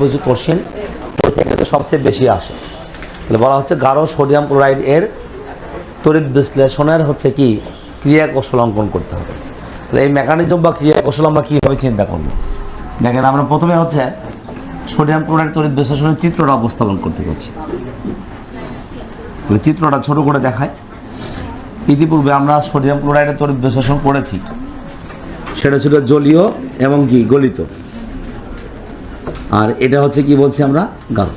বুঝি কোশ্চেন পরীক্ষা কিন্তু সবচেয়ে বেশি আসে। তাহলে বলা হচ্ছে গাঢ় সোডিয়াম ক্লোরাইড এর তড়িৎ বিশ্লেষণের হচ্ছে কি? ক্রিয়া কৌশল অঙ্কন করতে হবে। তাহলে এই মেকানিজম বা ক্রিয়া কৌশল আমরা কীভাবে চিন্তা করব? দেখেন আমরা প্রথমে হচ্ছে সোডিয়াম ক্লোরাইড তড়িৎ বিশ্লেষণের চিত্রটা উপস্থাপন করতে যাচ্ছি। চিত্রটা ছোট করে দেখায় ইতিপূর্বে আমরা সোডিয়াম ক্লোরাইডের তড়িৎ বিশ্লেষণ করেছি। সেটা ছিল জলীয় এবং কি? গলিত। আর এটা হচ্ছে কি বলছি আমরা? গাঢ়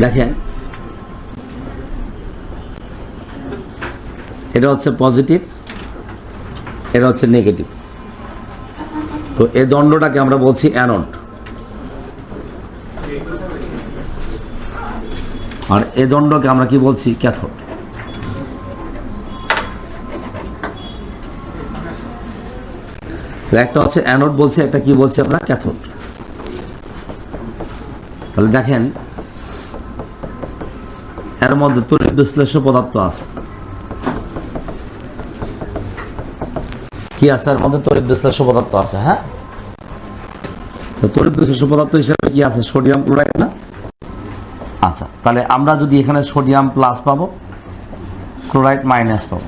দেখেন। এটা হচ্ছে পজিটিভ এটা হচ্ছে নেগেটিভ তো এই দণ্ডটাকে আমরা বলছি অ্যানোড আর এ দণ্ডকে আমরা কি বলছি ক্যাথোড একটা হচ্ছে অ্যানোড বলছে, একটা কি বলছে আমরা? ক্যাথোড। তাহলে দেখেন, এর মধ্যে তড়িৎ বিশ্লেষ্য পদার্থ আছে। কি আছে? এর মধ্যে তড়িৎ বিশ্লেষ্য পদার্থ আছে হ্যাঁ? তো তড়িৎ বিশ্লেষ্য পদার্থ হিসেবে কি আছে? সোডিয়াম ক্লোরাইড না? আচ্ছা তাহলে আমরা যদি এখানে সোডিয়াম প্লাস পাবো, ক্লোরাইড মাইনাস পাবো।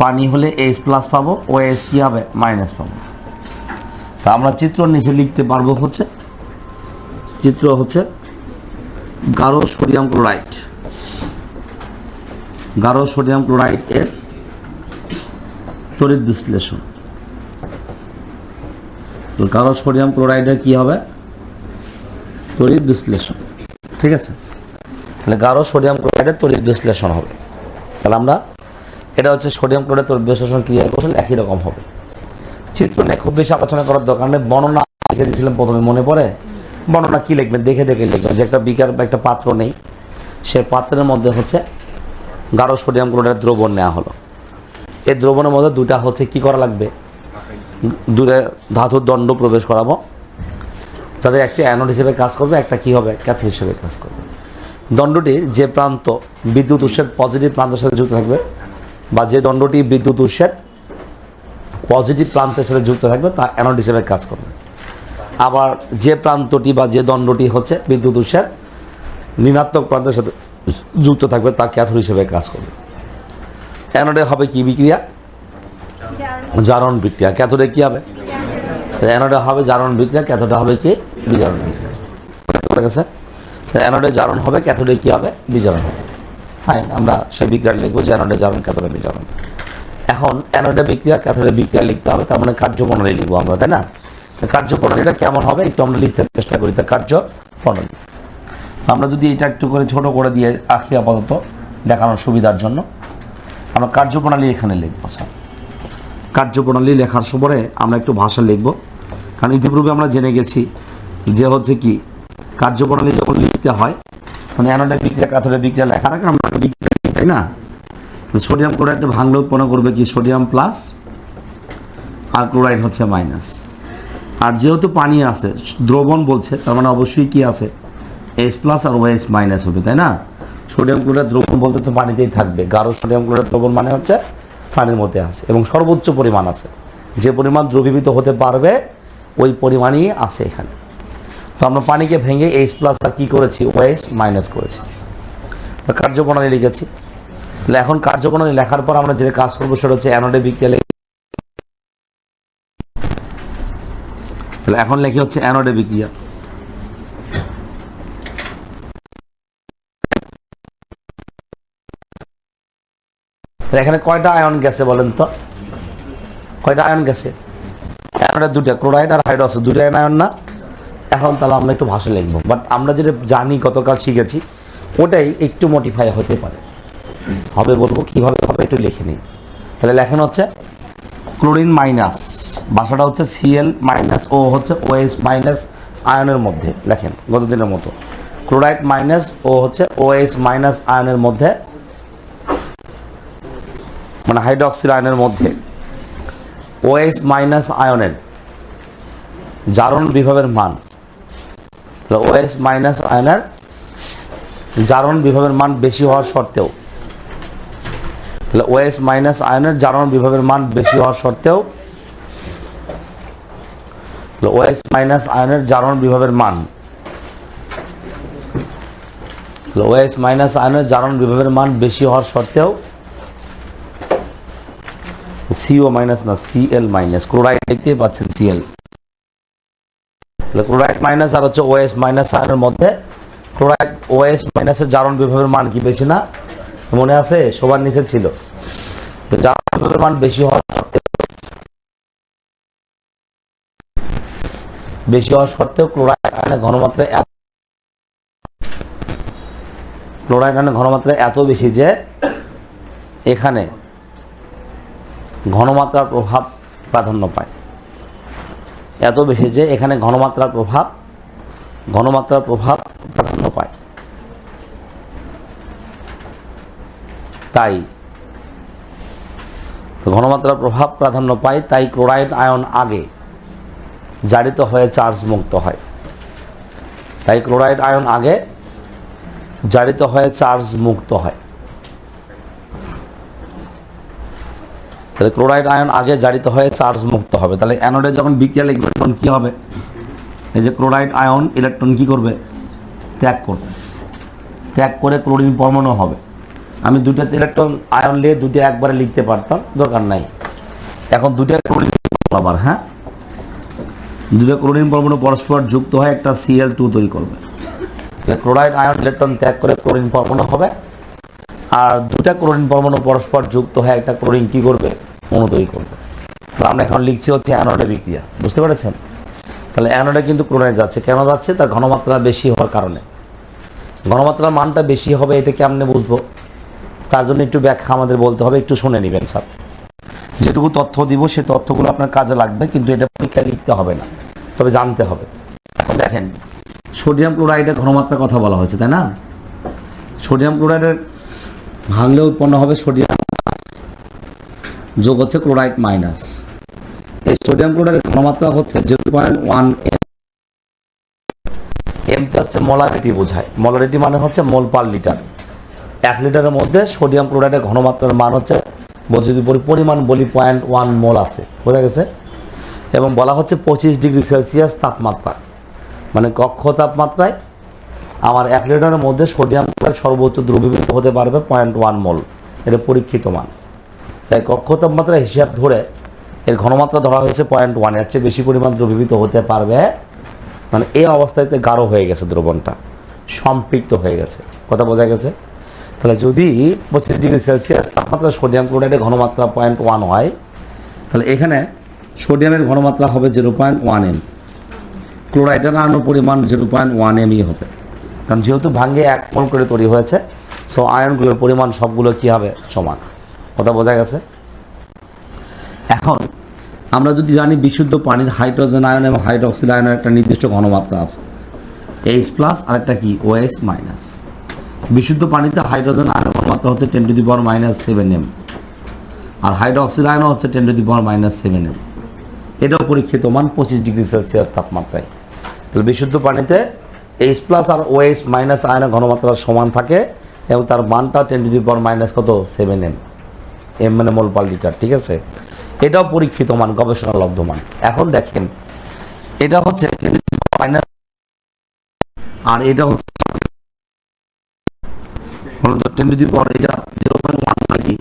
পানি হলে এইচ প্লাস পাবো ও এস কি হবে? মাইনাস পাবো। তা আমরা চিত্র নিচে লিখতে পারব হচ্ছে, চিত্র হচ্ছে গাঢ় সোডিয়াম ক্লোরাইড। গাঢ় সোডিয়াম ক্লোরাইড এর তড়িৎ বিশ্লেষণ। গাঢ় সোডিয়াম ক্লোরাইডের কি হবে? তড়িৎ বিশ্লেষণ। ঠিক আছে? তাহলে গাঢ় সোডিয়াম ক্লোরাইডের তড়িৎ বিশ্লেষণ হবে। তাহলে আমরা এটা হচ্ছে সোডিয়াম ক্লোরাইড তড়িৎ বিশ্লেষণ ক্রিয়া কৌশল একই রকম হবে। চিত্র নিয়ে খুব বেশি আলোচনা করার দরকার নেই, বর্ণনা লিখে দিয়েছিলাম প্রথমে, মনে পড়ে? বর্ণনা কি লিখবেন? দেখে দেখে লিখবেন। যে একটা বিকার বা একটা পাত্র নেই, সে পাত্রের মধ্যে হচ্ছে গাঢ় সোডিয়াম ক্লোরাইড দ্রবণ নেওয়া হলো। এই দ্রবণের মধ্যে দুটা হচ্ছে কি করা লাগবে? দূরে ধাতুর দণ্ড প্রবেশ করাবো। যাদের একটি অ্যানোড হিসেবে কাজ করবে, একটা কি হবে? ক্যাথোড হিসেবে কাজ করবে। দণ্ডটির যে প্রান্ত বিদ্যুৎ উৎসের পজিটিভ প্রান্তের সাথে যুক্ত থাকবে বা যে দণ্ডটি বিদ্যুৎ উৎসের পজিটিভ প্রান্তের সাথে যুক্ত থাকবে, তা অ্যানোড হিসেবে কাজ করবে। আবার যে প্রান্তটি বা যে দণ্ডটি হচ্ছে বিদ্যুৎ উৎসের ঋণাত্মক প্রান্তের সাথে যুক্ত থাকবে, তা ক্যাথোড হিসেবে কাজ করবে। অ্যানোডে হবে কি বিক্রিয়া? জারণ বিক্রিয়া। ক্যাথোডে কি হবে? অ্যানোডে হবে জারণ বিক্রিয়া ক্যাথোডে হবে কি বিজারণ বিক্রিয়া। বুঝা গেছে অ্যানোডে জারণ হবে ক্যাথোডে কি হবে? বিজারণ হবে। হ্যাঁ আমরা সেই বিক্রিয়া লিখব যে অ্যানোডে জারণ ক্যাথোডে বিজারণ এখন অ্যানোডে বিক্রিয়া, ক্যাথোডে বিক্রিয়া লিখতে হবে, তার মানে কার্যপ্রণালী লিখব আমরা, তাই না? কার্যপ্রণালীটা কেমন হবে একটু আমরা লিখতে চেষ্টা করি তার কার্যপ্রণালী। আমরা যদি এটা একটু করে ছোট করে দিয়ে আঁকি আপাতত, দেখানোর সুবিধার জন্য। আমরা কার্যপ্রণালী এখানে লিখব, স্যার। কার্যপ্রণালী লেখার সময় আমরা একটু ভাষা লিখব। কারণ ইতিপূর্বে আমরা জেনে গেছি যে হচ্ছে কি, কার্যপ্রণালী যখন লিখতে হয় মানে অ্যানোডের বিক্রিয়া কাথরের বিক্রিয়া লেখার আগে আমরা বিক্রিয়া তাই না? সোডিয়াম ক্লোরাইডটা ভাঙলে উৎপন্ন করবে কি? সোডিয়াম প্লাস আর ক্লোরাইড হচ্ছে মাইনাস আর যেহেতু পানি আছে, দ্রবণ বলছে, তার মানে অবশ্যই কি আছে? এস প্লাস আর ওএস মাইনাস হবে, তাই না? সোডিয়াম ক্লোরাইড দ্রবণ বলতে তো পানিতেই থাকবে। গাঢ় সোডিয়াম ক্লোরাইড দ্রবণ মানে হচ্ছে পানির মধ্যে আছে এবং সর্বোচ্চ পরিমাণ আছে। যে পরিমাণ দ্রবীভূত হতে পারবে, ওই পরিমাণই আছে এখানে। তো আমরা পানিকে ভেঙে এইচ প্লাস আর কী করেছি? ওএস মাইনাস করেছি। কার্যপ্রণালী লিখেছি। তাহলে এখন কার্যপ্রণালী লেখার পর আমরা যেটা কাজ করব সেটা হচ্ছে অ্যানোডে বিক্রিয়া তাহলে এখন লেখি হচ্ছে অ্যানোডে বিক্রিয়া। এখানে কয়টা আয়ন গেছে বলেন তো? কয়টা আয়ন গেছে? দুটা ক্লোরাইড আর হাইড্রক্স দুটা আয়ন না? এখন তাহলে আমরা একটু ভাষা লিখব। বাট আমরা যেটা জানি, গতকাল শিখেছি, ওটাই একটু মডিফাই হতে পারে। হবে বলব, কীভাবে হবে একটু লিখে নিই। তাহলে লেখেন হচ্ছে ক্লোরিন মাইনাস বাসাটা হচ্ছে সিএল মাইনাস ও হচ্ছে ওএস মাইনাস আয়নের মধ্যে। লেখেন, গতদিনের মতো। ক্লোরাইড মাইনাস ও হচ্ছে ওএস মাইনাস আয়নের মধ্যে মানে হাইড্রক্সিল আয়নের মধ্যে ওএস মাইনাস আয়নের জারণ বিভবের মান। ওএস মাইনাস আয়নের জারণ বিভবের মান বেশি হওয়ার সত্ত্বেও। তাহলে ওএস মাইনাস আয়নের জারণ বিভবের মান বেশি হওয়ার সত্ত্বেও ওএস মাইনাস আয়নের জারণ বিভবের মান ওএস মাইনাস আয়নের জারণ বিভবের মান বেশি হওয়ার সত্ত্বেও সিও মাইনাস না সিএল মাইনাস ক্লোরাইড দেখতেই পাচ্ছেন সিএল ক্লোরাইড মাইনাস আর হচ্ছে ওএস মাইনাস আয়নের মধ্যে ক্লোরাইড ওএস মাইনাসের জারণ বিভবের মান কি বেশি না? মনে আছে? সবার নিচে ছিল। তো জারণ বিভবের মান বেশি হওয়ার সত্ত্বেও বেশি হওয়ার সত্ত্বেও ক্লোরাইড আয়নের ঘনমাত্রা এত ক্লোরাইড আয়নের ঘনমাত্রা এত বেশি যে এখানে ঘনমাত্রার প্রভাব প্রাধান্য পায়। এত বেশি যে এখানে ঘনমাত্রার প্রভাব ঘনমাত্রার প্রভাব প্রাধান্য পায়। তাই তো ঘনমাত্রার প্রভাব প্রাধান্য পায়, তাই ক্লোরাইড আয়ন আগে জারিত হয়ে চার্জ মুক্ত হয়। তাই ক্লোরাইড আয়ন আগে জারিত হয়ে চার্জ মুক্ত হয়। তাহলে ক্লোরাইড আয়ন আগে জারিত হয়ে চার্জ মুক্ত হবে। তাহলে অ্যানোডে যখন বিক্রিয়া লিখবে, তখন কী হবে? এই যে ক্লোরাইড আয়ন, ইলেকট্রন কি করবে? ত্যাগ করবে। ত্যাগ করে ক্লোরিন পরমাণু হবে। আমি দুটো ইলেকট্রন আয়ন নিয়ে দুটো একবারে লিখতে পারতাম, দরকার নাই। এখন দুটো ক্লোরিন আবার হ্যাঁ? দুটো ক্লোরিন পরমাণু পরস্পর যুক্ত হয়ে একটা সিএল টু তৈরি করবে। ক্লোরাইড আয়ন, ইলেকট্রন ত্যাগ করে ক্লোরিন পরমাণু হবে। আর দুটা ক্লোরিন পরমাণু পরস্পর যুক্ত হয়ে একটা ক্লোরিন কি করবে? অণু তৈরি করবে। তো আমরা এখন লিখছি হচ্ছে অ্যানোডে বিক্রিয়া। বুঝতে পেরেছেন? তাহলে অ্যানোডে কিন্তু ক্লোরাইন যাচ্ছে। কেন যাচ্ছে? তার ঘনমাত্রা বেশি হওয়ার কারণে। ঘনমাত্রার মানটা বেশি হবে, এটা কেমনে বুঝব? তার জন্য একটু ব্যাখ্যা আমাদের বলতে হবে, একটু শুনে নেবেন স্যার। যেটুকু তথ্য দিব সেই তথ্যগুলো আপনার কাজে লাগবে, কিন্তু এটা পরীক্ষায় লিখতে হবে না। তবে জানতে হবে। এখন দেখেন, সোডিয়াম ক্লোরাইডের ঘনমাত্রার কথা বলা হয়েছে, তাই না? সোডিয়াম ক্লোরাইডের ভাঙলে উৎপন্ন হবে সোডিয়াম যোগ হচ্ছে ক্লোরাইড মাইনাস এই সোডিয়াম ক্লোরাইডের ঘনমাত্রা হচ্ছে জিরো পয়েন্ট ওয়ান এম হচ্ছে মলারিটি বোঝায়। মলারিটি মানে হচ্ছে মোল পার লিটার। এক লিটারের মধ্যে সোডিয়াম ক্লোরাইডের ঘনমাত্রার মান হচ্ছে বল- যদি পরিমাণ বলি পয়েন্ট ওয়ান মোল আছে। বোঝা গেছে? এবং বলা হচ্ছে পঁচিশ ডিগ্রি সেলসিয়াস তাপমাত্রা। মানে কক্ষ তাপমাত্রায় আমার এক লিটারের মধ্যে সোডিয়াম ক্লোরাইড সর্বোচ্চ দ্রবীভূত হতে পারবে পয়েন্ট ওয়ান মোল। এটা পরীক্ষিত মান। তাই কক্ষ তাপমাত্রা হিসাব ধরে এর ঘনমাত্রা ধরা হয়েছে পয়েন্ট ওয়ানের চেয়ে বেশি পরিমাণ দ্রবীভূত হতে পারবে। মানে এই অবস্থাতে গাঢ় হয়ে গেছে দ্রবণটা। সম্পৃক্ত হয়ে গেছে। কথা বোঝা গেছে? তাহলে যদি পঁচিশ ডিগ্রি সেলসিয়াস তাপমাত্রা সোডিয়াম ক্লোরাইডের ঘনমাত্রা পয়েন্ট ওয়ান হয়, তাহলে এখানে সোডিয়ামের ঘনমাত্রা হবে জিরো পয়েন্ট ওয়ান এম ক্লোরাইডের আণু পরিমাণ জিরো পয়েন্ট ওয়ান এমই হবে কারণ যেহেতু ভাঙ্গে এক মোল করে তৈরি হয়েছে সো আয়নগুলোর পরিমাণ সবগুলো কি হবে? সমান। কথা বোঝা গেছে? এখন আমরা যদি জানি বিশুদ্ধ পানির হাইড্রোজেন আয়ন এবং হাইড্রক্সিল আয়নের একটা নির্দিষ্ট ঘনমাত্রা আছে। এইচ প্লাস আর একটা কি? ওএস মাইনাস বিশুদ্ধ পানিতে হাইড্রোজেন আয়নের ঘনমাত্রা হচ্ছে ten to the power minus seven M R hydroxyl আয়নও হচ্ছে ten to the power minus seven M এটাও পরীক্ষিত মান পঁচিশ ডিগ্রি সেলসিয়াস তাপমাত্রায়। তাহলে বিশুদ্ধ পানিতে এইচ প্লাস আর ওএইচ মাইনাস আয়নের ঘনমাত্রা সমান থাকে এবং তার মানটা ten to the power minus কত? সেভেন এম এম মানে মোল পার লিটার ঠিক আছে? এটাও পরীক্ষিত মান গবেষণা লব্ধ মান এখন দেখেন, এটা হচ্ছে আর এটা হচ্ছে টেন টু দি পাওয়ার এটা জিরো পয়েন্ট ওয়ান বলি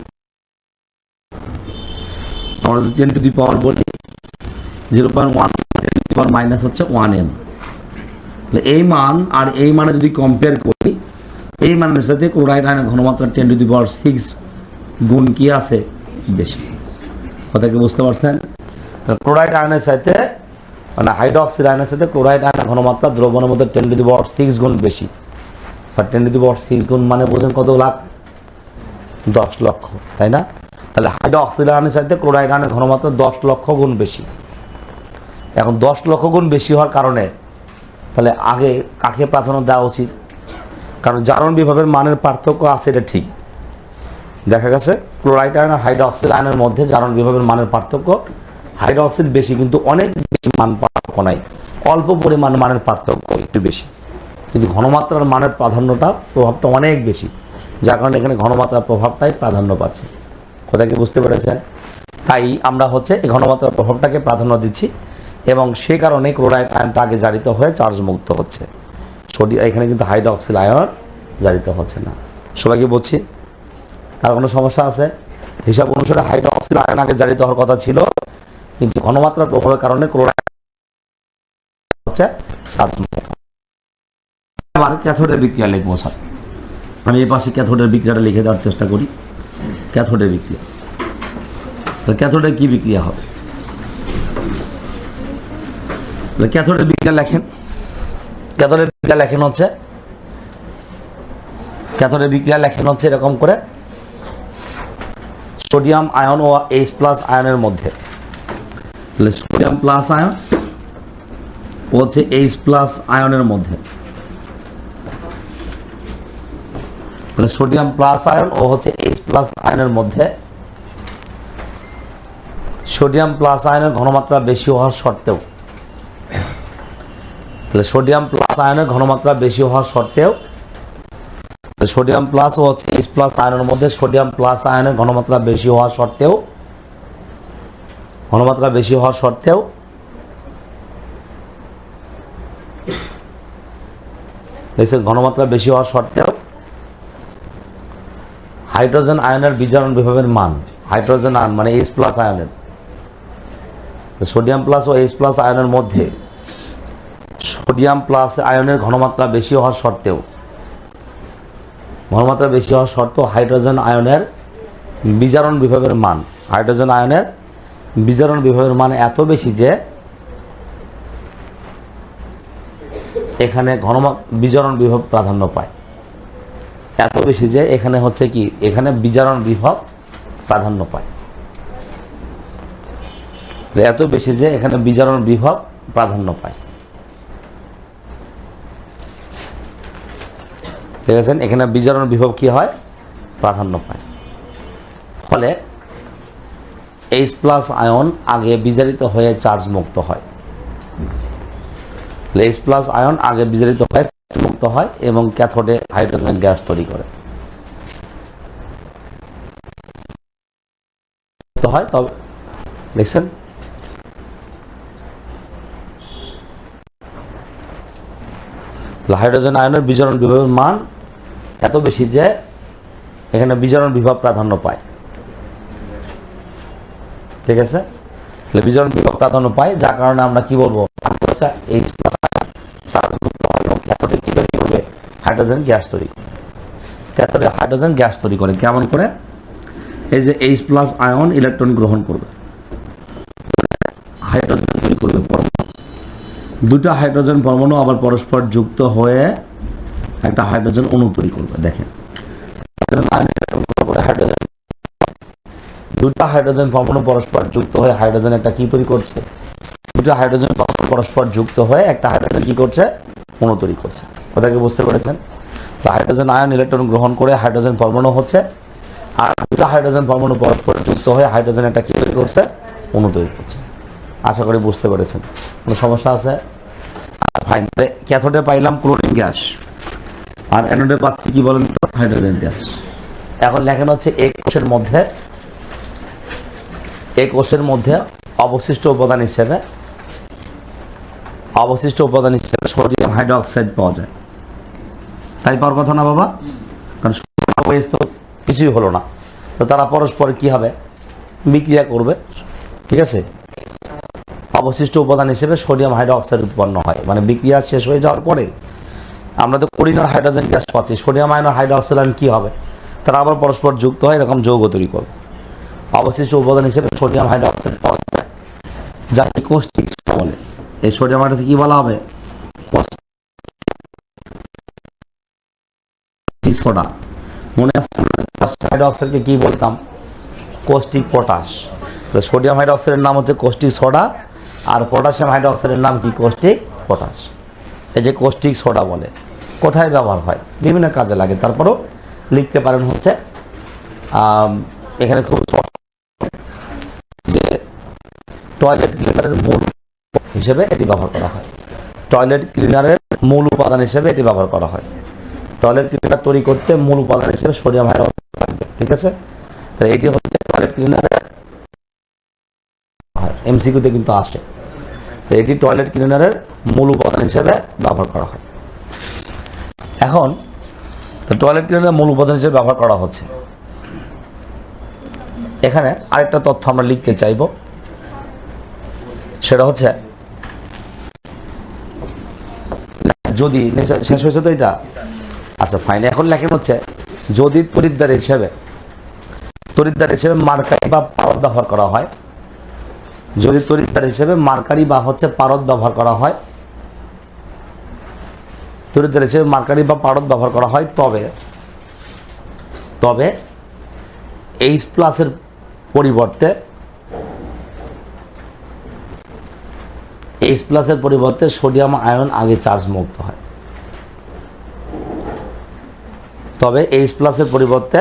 আমরা টেন টু দি পাওয়ার বলি zero point one ten power minus হচ্ছে ওয়ান এম এই মান আর এই মানে যদি কম্পেয়ার করি, এই মানের সাথে ক্লোরাইড আয়নের ঘনমাত্রা ten to the power six গুণ কি আছে? বেশি। কথা কি বুঝতে পারছেন? ক্লোরাইড আয়নের সাথে মানে হাইড্রক্সিড আয়নের সাথে ক্লোরাইড আয়নের ঘনমাত্রা দ্রবণের মধ্যে ten to the power six গুণ বেশি। Sir ten to the power six গুণ মানে বোঝেন কত লাখ? দশ লক্ষ, তাই না? তাহলে হাইড্রক্সিড আয়নের সাথে ক্লোরাইড আয়নের ঘনমাত্রা দশ লক্ষ গুণ বেশি। এখন দশ লক্ষ গুণ বেশি হওয়ার কারণে তাহলে আগে কাকে প্রাধান্য দেওয়া উচিত? কারণ জারণ বিভাগের মানের পার্থক্য আছে, এটা ঠিক। দেখা গেছে, ক্লোরাইড আয়ন আর হাইড্রক্সিল আয়নের মধ্যে জারণ বিভাগের মানের পার্থক্য। হাইড্রক্সিল বেশি, কিন্তু অনেক বেশি মান পার্থক্য নাই। অল্প পরিমাণ মানের পার্থক্য, একটু বেশি। কিন্তু ঘনমাত্রার মানের প্রাধান্যটা প্রভাবটা অনেক বেশি। যার কারণে এখানে ঘনমাত্রার প্রভাবটাই প্রাধান্য পাচ্ছে। কোথায় কি বুঝতে পেরেছেন? তাই আমরা হচ্ছে এই ঘনমাত্রার প্রভাবটাকে প্রাধান্য দিচ্ছি। এবং সে কারণে ক্লোরাইড আয়নটা আগে জারিত হয়ে চার্জ মুক্ত হচ্ছে। সোডিয়াম এখানে কিন্তু হাইড্রক্সিল আয়ন জারিত হচ্ছে না। সবাইকে বলছি, আর কোনো সমস্যা আছে? হিসাব অনুসারে হাইড্রক্সিল আয়ন আগে জারিত হওয়ার কথা ছিল, কিন্তু ঘনমাত্রার প্রভাবের কারণে ক্লোরাইড হচ্ছে চার্জ মুক্ত। আবার ক্যাথোডের বিক্রিয়া লিখব, স্যার। আমি এই পাশে ক্যাথোডের বিক্রিয়াটা লিখে দেওয়ার চেষ্টা করি। ক্যাথোডের বিক্রিয়া। ক্যাথোডের কি বিক্রিয়া হবে তাহলে ক্যাথোডের বিজ্ঞান লেখেন। ক্যাথোডের বিক্রিয়া লেখেন হচ্ছে, ক্যাথোডের বিক্রিয়া লেখেন হচ্ছে এরকম করে, সোডিয়াম আয়ন ও এইচ প্লাস আয়নের মধ্যে। সোডিয়াম প্লাস আয়ন ও হচ্ছে এইচ প্লাস আয়নের মধ্যে। তাহলে সোডিয়াম প্লাস আয়ন ও হচ্ছে এইচ প্লাস আয়নের মধ্যে। সোডিয়াম প্লাস আয়নের ঘনমাত্রা বেশি হওয়ার সত্ত্বেও তাহলে সোডিয়াম প্লাস আয়নের ঘনমাত্রা বেশি হওয়ার সত্ত্বেও সোডিয়াম প্লাস ও এইচ প্লাস আয়নের মধ্যে সোডিয়াম প্লাস আয়নের ঘনমাত্রা বেশি হওয়ার সত্ত্বেও, ঘনমাত্রা বেশি হওয়ার সত্ত্বেও ঘনমাত্রা বেশি হওয়ার সত্ত্বেও হাইড্রোজেন আয়নের বিজারণ বিভবের মান, হাইড্রোজেন আয়ন মানে এইচ প্লাস আয়নের। সোডিয়াম প্লাস ও এইচ প্লাস আয়নের মধ্যে সোডিয়াম প্লাস আয়নের ঘনমাত্রা বেশি হওয়ার সত্ত্বেও, ঘনমাত্রা বেশি হওয়ার সত্ত্বেও হাইড্রোজেন আয়নের বিজারণ বিভবের মান, হাইড্রোজেন আয়নের বিজারণ বিভবের মান এত বেশি যে এখানে ঘন বিজারণ বিভব প্রাধান্য পায়। এত বেশি যে এখানে হচ্ছে কি, এখানে বিজারণ বিভব প্রাধান্য পায়। এত বেশি যে এখানে বিজারণ বিভব প্রাধান্য পায়। আছে এখানে বিজারণ বিভব কি হয়? প্রাধান্য পায়। ফলে এইচ প্লাস আয়ন আগে বিজারিত হয়ে চার্জ মুক্ত হয়। এইচ প্লাস আয়ন আগে বিজারিত হয়ে মুক্ত হয় এবং ক্যাথোডে হাইড্রোজেন গ্যাস তৈরি করে। হয়, তবে দেখছেন? হাইড্রোজেন আয়নের বিজারণ বিভবের মান এত বেশি যে এখানে বিজারণ বিভব প্রাধান্য পায়। ঠিক আছে? বিজারণ বিভব প্রাধান্য পায়, যার কারণে আমরা কি বলব? হাইড্রোজেন গ্যাস তৈরি ক্যাথোডে হাইড্রোজেন গ্যাস তৈরি করে, কেমন করে? এই যে এইচ প্লাস আয়ন ইলেকট্রন গ্রহণ করবে। হাইড্রোজেন তৈরি করবে দুটা হাইড্রোজেন পরমাণু আবার পরস্পর যুক্ত হয়ে একটা হাইড্রোজেন অণু তৈরি করবে, দেখেন। হাইড্রোজেন দুটা হাইড্রোজেন পরমাণু পরস্পর যুক্ত হয়ে হাইড্রোজেন একটা কি তৈরি করছে? দুটা হাইড্রোজেন পরমাণু পরস্পর যুক্ত হয়ে একটা হাইড্রোজেন কি করছে? অণু তৈরি করছে। ওটাকে বুঝতে পেরেছেন? হাইড্রোজেন আয়ন ইলেকট্রন গ্রহণ করে হাইড্রোজেন পরমাণু হচ্ছে, আর দুটা হাইড্রোজেন পরমাণু পরস্পর যুক্ত হয়ে হাইড্রোজেন একটা কি তৈরি করছে? অণু তৈরি করছে। আশা করি বুঝতে পেরেছেন। কোনো সমস্যা আছে? ফাইন ক্যাথোডে পাইলাম ক্লোরিন গ্যাস আর অ্যানোডে পাচ্ছি কি বলেন তো? Hydrogen gas. এখন লেখানো হচ্ছে এক কোষের মধ্যে এই কোষের মধ্যে অবশিষ্ট উপাদান হিসেবে, অবশিষ্ট উপাদান হিসেবে সোডিয়াম হাইড্রোক্সাইড পাওয়া যায়। তাই পাওয়ার কথা না বাবা? কারণ তো কিছুই হলো না। তো তারা পরস্পর কি হবে? বিক্রিয়া করবে। ঠিক আছে? অবশিষ্ট উপাদান হিসেবে সোডিয়াম হাইড্রোক্সাইড উৎপন্ন হয়। মানে বিক্রিয়া শেষ হয়ে যাওয়ার পরে আমরা তো ক্লোরিন হাইড্রোজেন গ্যাস পাচ্ছি। সোডিয়াম আয়ন হাইড্রোক্সাইড কি হবে? তারা আবার পরস্পর যুক্ত হয়, এরকম যৌগ তৈরি করবে। অবশিষ্ট উপাদান হিসেবে সোডিয়াম হাইড্রোক্সাইড পাওয়া যায়। যাকে কোষ্টিক বলে এই সোডিয়াম হাইড্রোক্সাইড কি বলা হবে? সোডা। মনে আছে হাইড্রোক্সাইডকে কি বলতাম? Caustic potash. তো সোডিয়াম হাইড্রোক্সাইডের নাম হচ্ছে কোষ্টিক সোডা, আর পটাশিয়াম হাইড্রোক্সাইডের নাম কি? Caustic potash. এই যে কোষ্টিক সোডা বলে। কোথায় ব্যবহার হয়, বিভিন্ন কাজে লাগে। তারপরও লিখতে পারেন হচ্ছে এখানে খুব যে টয়লেট ক্লিনারের মূল হিসেবে এটি ব্যবহার করা হয়। টয়লেট ক্লিনারের মূল উপাদান হিসেবে এটি ব্যবহার করা হয়। টয়লেট ক্লিনার তৈরি করতে মূল উপাদান হিসেবে সোডিয়াম হাইড্রোক্সাইড থাকবে ঠিক আছে? তো এটি হচ্ছে টয়লেট ক্লিনারের এমসিকিউতে কিন্তু আসে। তো এটি টয়লেট ক্লিনারের মূল উপাদান হিসেবে ব্যবহার করা হয়। এখন টয়লেট ক্লিনারের মূল উপাদান হিসেবে ব্যবহার করা হচ্ছে। এখানে আরেকটা তথ্য আমরা লিখতে চাইব। সেটা হচ্ছে, যদি শেষ হয়েছে তো এটা? আচ্ছা ফাইন এখন লেখেন হচ্ছে, যদি তরিদ্দার হিসেবে তরিদ্দার হিসেবে মার্কারি বা পারদ ব্যবহার করা হয়। যদি তরিদ্দার হিসেবে মার্কারি বা হচ্ছে পারদ ব্যবহার করা হয় তরিদ্দার হিসেবে মার্কারি বা পারদ ব্যবহার করা হয়, তবে তবে এইচ প্লাসের পরিবর্তে এইচ প্লাসের পরিবর্তে সোডিয়াম আয়ন আগে চার্জ মুক্ত হয়। তবে এইচ প্লাসের পরিবর্তে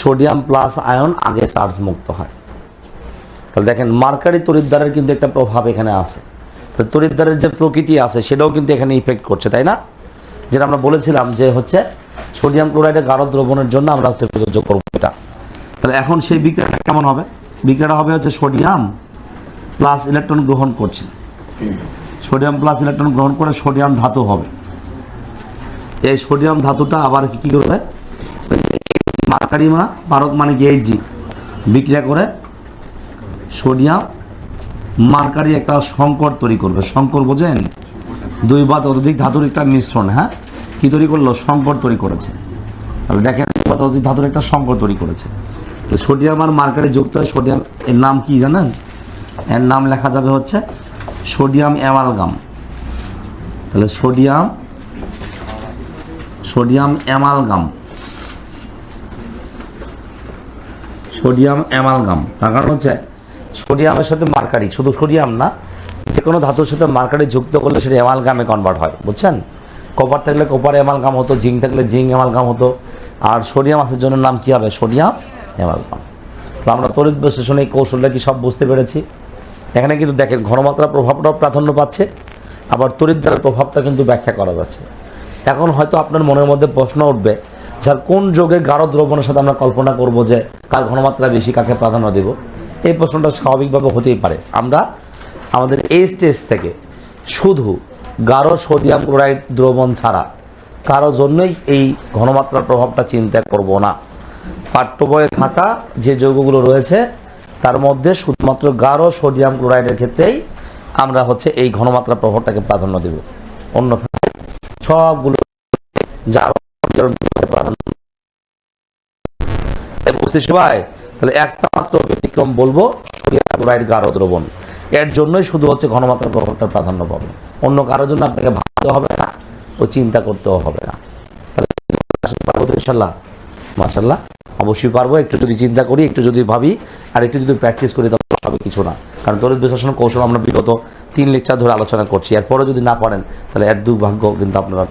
সোডিয়াম প্লাস আয়ন আগে চার্জ মুক্ত হয়। তাহলে দেখেন, মার্কারি তরিদ্দারের কিন্তু একটা প্রভাব এখানে আছে। তরিদ্দারের যে প্রকৃতি আছে, সেটাও কিন্তু এখানে ইফেক্ট করছে, তাই না? যেটা আমরা বলেছিলাম যে হচ্ছে সোডিয়াম ক্লোরাইডের গাঢ় দ্রবণের জন্য আমরা হচ্ছে প্রযোজ্য করব এটা। তাহলে এখন সেই বিক্রিয়াটা কেমন হবে? বিক্রিয়াটা হবে হচ্ছে সোডিয়াম প্লাস ইলেকট্রন গ্রহণ করছে। সোডিয়াম প্লাস ইলেকট্রন গ্রহণ করে সোডিয়াম ধাতু হবে। এই সোডিয়াম ধাতুটা আবার কি করবে? মার্কারিমা ভারত মানে কি? এইচজি বিক্রিয়া করে সোডিয়াম মার্কারি একটা সংকর তৈরি করবে। সংকর বোঝেন? দুই বা ততোধিক ধাতুর একটা মিশ্রণ হ্যাঁ? কি তৈরি করল? সংকর তৈরি করেছে। তাহলে দেখেন ততোধিক ধাতুর একটা সংকর তৈরি করেছে। তো সোডিয়াম আর মার্কারি যুক্ত হয় সোডিয়াম, এর নাম কি জানেন? এর নাম লেখা যাবে হচ্ছে সোডিয়াম অ্যামালগাম। তাহলে sodium sodium amalgam. Sodium amalgam. তার কারণ হচ্ছে সোডিয়ামের সাথে মার্কারি, শুধু সোডিয়াম না যে কোনো ধাতুর সাথে মার্কারি যুক্ত করলে সেটা অ্যামালগামে কনভার্ট হয়, বুঝছেন? কপার থাকলে কপার অ্যামালগাম হতো জিঙ্ক থাকলে জিঙ্ক অ্যামালগাম হতো, আর সোডিয়াম আসার জন্য নাম কি হবে? Sodium amalgam. তো আমরা তড়িৎ বিশ্লেষণে কৌশলটা কি সব বুঝতে পেরেছি? এখানে কিন্তু দেখেন, ঘনমাত্রা প্রভাবটাও প্রাধান্য পাচ্ছে, আবার তড়িৎদ্বারের প্রভাবটা কিন্তু ব্যাখ্যা করা যাচ্ছে। এখন হয়তো আপনার মনের মধ্যে প্রশ্ন উঠবে যার কোন যোগে গাঢ় দ্রবণের সাথে আমরা কল্পনা করব যে কার ঘনমাত্রা বেশি, কাকে প্রাধান্য দেব? এই প্রশ্নটা স্বাভাবিকভাবে হতেই পারে। আমরা আমাদের এই স্টেজ থেকে শুধু গাঢ় সোডিয়াম ক্লোরাইড দ্রবণ ছাড়া কারও জন্যই এই ঘনমাত্রার প্রভাবটা চিন্তা করব না। পাঠ্য বইয়ে থাকা যে যৌগগুলো রয়েছে, তার মধ্যে শুধুমাত্র গাঢ় সোডিয়াম ক্লোরাইডের ক্ষেত্রেই আমরা হচ্ছে এই ঘনমাত্রা প্রভাবটাকে প্রাধান্য দেব। অন্যথায় সবগুলো যা সবাই তাহলে একটা মাত্র ব্যতিক্রম বলব সোডিয়াম ক্লোরাইড গাঢ় দ্রবণ। এর জন্যই শুধু হচ্ছে ঘনমাত্রা প্রভাবটা প্রাধান্য পাবে। অন্য কারোর জন্য আপনাকে ভাবতে হবে না ও চিন্তা করতেও হবে না। ইনশাল্লাহ মাসাল্লাহ অবশ্যই পারব। একটু যদি চিন্তা করি, একটু যদি ভাবি, আর একটু যদি প্র্যাকটিস করি, তাহলে হবে কিছু না। কারণ তরিত বিশ্লেষণ কৌশল আমরা বিগত তিন লেকচার ধরে আলোচনা করছি। এরপরে যদি না পারেন, তাহলে এর দুর্ভাগ্য কিন্তু আপনারা